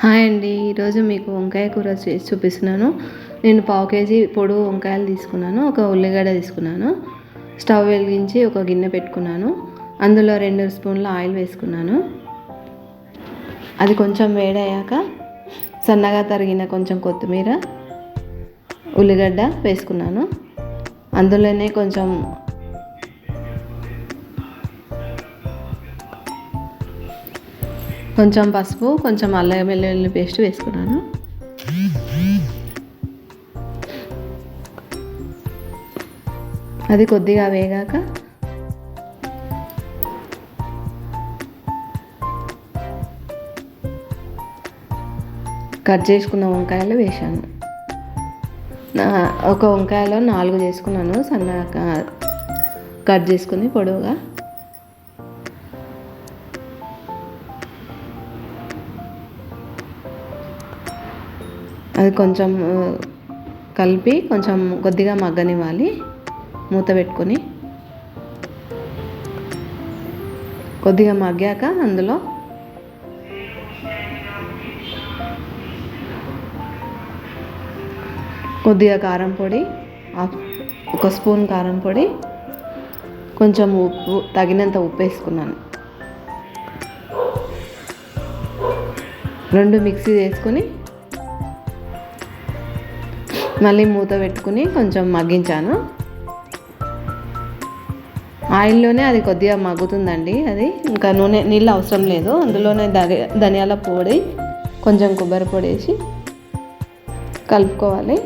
Hi అండి ఈరోజు మీకు వంకాయ కూర చేసి చూపిస్తున్నాను. నేను పావు కేజీ పొడు వంకాయలు తీసుకున్నాను ఒక ఉల్లిగడ్డ తీసుకున్నాను స్టవ్ వెలిగించి ఒక గిన్నె పెట్టుకున్నాను అందులో రెండు స్పూన్ల ఆయిల్ వేసుకున్నాను. అది కొంచెం వేడయ్యాక సన్నగా తరిగిన కొంచెం కొత్తిమీర ఉల్లిగడ్డ వేసుకున్నాను. అందులోనే కొంచెం కొంచెం పసుపు కొంచెం అల్లం వెల్లుల్లి పేస్ట్ వేసుకున్నాను. అది కొద్దిగా వేగాక కట్ చేసుకున్న వంకాయలు వేసాను ఒక వంకాయలో నాలుగు చేసుకున్నాను సన్నగా కట్ చేసుకుని పొడవుగా. అది కొంచెం కలిపి కొంచెం కొద్దిగా మగ్గనివ్వాలి. మూత పెట్టుకొని. కొద్దిగా మగ్గాక అందులో కొద్దిగా కారం పొడి ఒక స్పూన్ కారం పొడి కొంచెం ఉప్పు తగినంత ఉప్పు వేసుకున్నాను. రెండు మిక్సీ వేసుకొని మళ్ళీ మూత పెట్టుకుని కొంచెం మగ్గించాను. ఆయిల్లోనే అది కొద్దిగా మగ్గుతుందండి అది. ఇంకా నూనె నీళ్ళు అవసరం లేదు. అందులోనే ధనియాల పొడి కొంచెం కొబ్బరి పొడి వేసి కలుపుకోవాలి.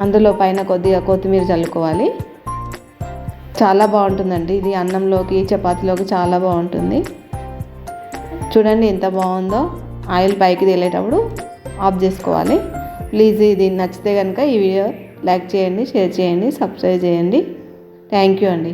అందులో పైన కొద్దిగా కొత్తిమీర చల్లుకోవాలి. చాలా బాగుంటుందండి. ఇది అన్నంలోకి చపాతీలోకి చాలా బాగుంటుంది. చూడండి ఎంత బాగుందో. ఆయిల్ పైకి తేలేటప్పుడు ఆఫ్ చేసుకోవాలి. ప్లీజ్ ఇది నచ్చితే కనుక ఈ వీడియో లైక్ చేయండి షేర్ చేయండి సబ్స్క్రైబ్ చేయండి. థ్యాంక్ యూ అండి.